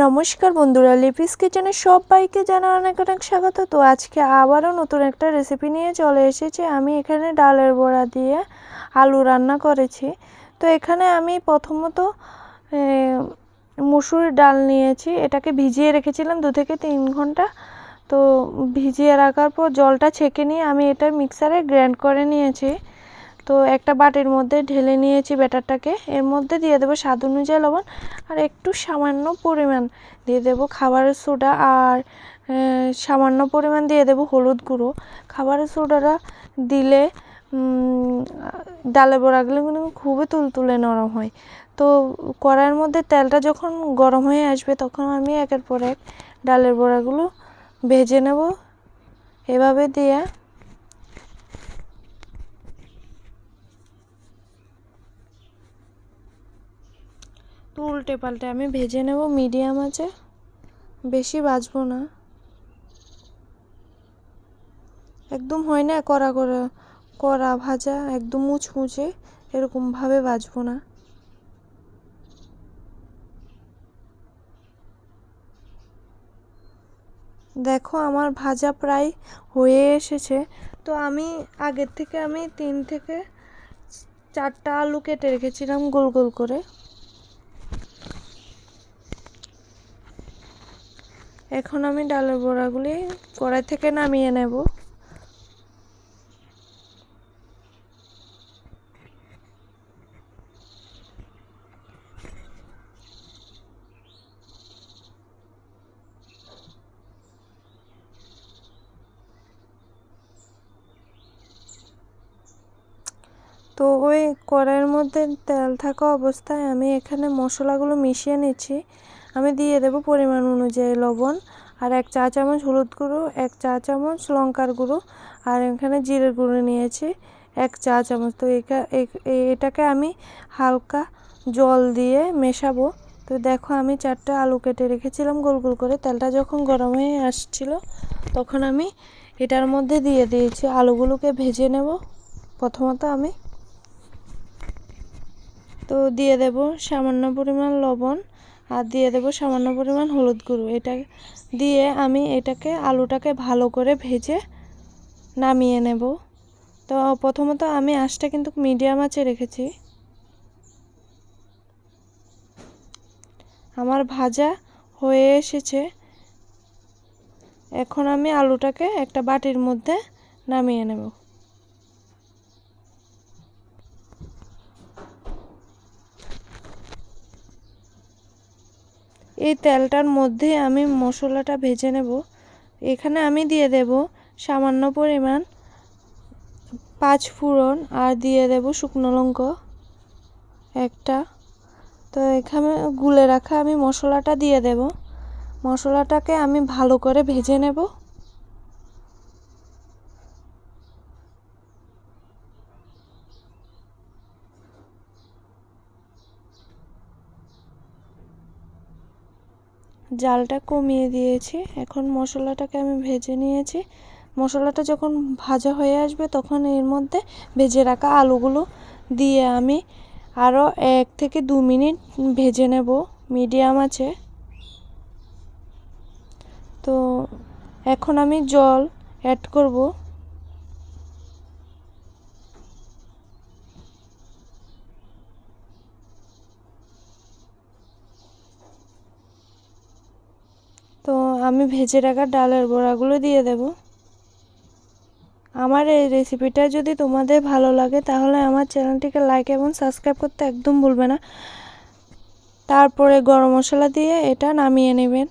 নমস্কার বন্ধুরা লিপিস কিচেনে সবাইকে জানা অনেক অনেক স্বাগত। তো আজকে আবারও নতুন একটা রেসিপি নিয়ে চলে এসেছি। আমি এখানে ডালের বড়া দিয়ে আলু রান্না করেছি। তো এখানে আমি প্রথমত মুসুর ডাল নিয়েছি। এটাকে ভিজিয়ে রেখেছিলাম দু থেকে তিন ঘণ্টা। তো ভিজিয়ে রাখার পর জলটা ছেঁকে নিয়ে আমি এটা মিক্সারে গ্র্যান্ড করে নিয়েছি। তো একটা বাটির মধ্যে ঢেলে নিয়েছি ব্যাটারটাকে। এর মধ্যে দিয়ে দেবো স্বাদ অনুযায়ী লবণ আর একটু সামান্য পরিমাণ দিয়ে দেবো খাবারের সোডা আর সামান্য পরিমাণ দিয়ে দেবো হলুদ গুঁড়ো। খাবারের সোডাটা দিলে ডালের বড়াগুলো কিন্তু খুবই তুলতুলে নরম হয়। তো কড়াইয়ের মধ্যে তেলটা যখন গরম হয়ে আসবে তখন আমি একের পর এক ডালের বড়াগুলো ভেজে নেব। এভাবে দিয়ে তো উল্টে পাল্টে আমি ভেজে নেব, মিডিয়াম আছে। বেশি ভাজবো না। একদম হয় না কড়া করা, কড়া ভাজা, একদম মুচমুচে এরকমভাবে ভাজবো না। দেখো আমার ভাজা প্রায় হয়ে এসেছে। তো আমি আগের থেকে আমি তিন থেকে চারটা আলু কেটে রেখেছিলাম গোল গোল করে। এখন আমি ডালের বড়াগুলি কড়াই থেকে নামিয়ে নেব। তো ওই কড়াইয়ের মধ্যে তেল থাকা অবস্থায় আমি এখানে মশলাগুলো মিশিয়ে নিচ্ছি। আমি দিয়ে দেব পরিমাণ অনুযায়ী লবণ আর এক চা চামচ হলুদ গুঁড়ো, এক চা চামচ লঙ্কার গুঁড়ো আর এখানে জিরের গুঁড়ো নিয়েছি, এক চা চামচ। তো এটাকে আমি হালকা জল দিয়ে মেশাবো। তো দেখো আমি চারটা আলু কেটে রেখেছিলাম গোল গোল করে। তেলটা যখন গরম হয়ে আসছিল, তখন আমি এটার মধ্যে দিয়ে দিয়েছি। আলুগুলোকে ভেজে নেব। প্রথমত আমি তো দিয়ে দেব সামান্য পরিমাণ লবণ। আর দিয়ে দেবো সামান্য পরিমাণ হলুদ গুঁড়ো। এটা দিয়ে আমি এটাকে, আলুটাকে ভালো করে ভেজে নামিয়ে নেব। তো প্রথমত আমি আঁচটা কিন্তু মিডিয়াম আঁচে রেখেছি। আমার ভাজা হয়ে এসেছে। এখন আমি আলুটাকে একটা বাটির মধ্যে নামিয়ে নেব। এই তেলটার মধ্যে আমি মশলাটা ভেজে নেব। এখানে আমি দিয়ে দেব সামান্য পরিমাণ পাঁচ ফোড়ন আর দিয়ে দেব শুকনো লঙ্কা একটা। তো এখানে গুলে রাখা আমি মশলাটা দিয়ে দেব। মশলাটাকে আমি ভালো করে ভেজে নেব। জালটা কমিয়ে দিয়েছি। এখন মশলাটাকে আমি ভেজে নিয়েছি। মশলাটা যখন ভাজা হয়ে আসবে তখন এর মধ্যে ভেজে রাখা আলুগুলো দিয়ে আমি আরও এক থেকে দু মিনিট ভেজে নেব। মিডিয়াম আছে। তো এখন আমি জল অ্যাড করব তো আমি ভেজে রাখা ডালের বড়াগুলো দিয়ে দেব। আমার এই রেসিপিটা যদি তোমাদের ভালো লাগে, তাহলে আমার চ্যানেলটিকে লাইক এবং সাবস্ক্রাইব করতে একদম ভুলবে না। তারপরে গরম মশলা দিয়ে এটা নামিয়ে নেবেন।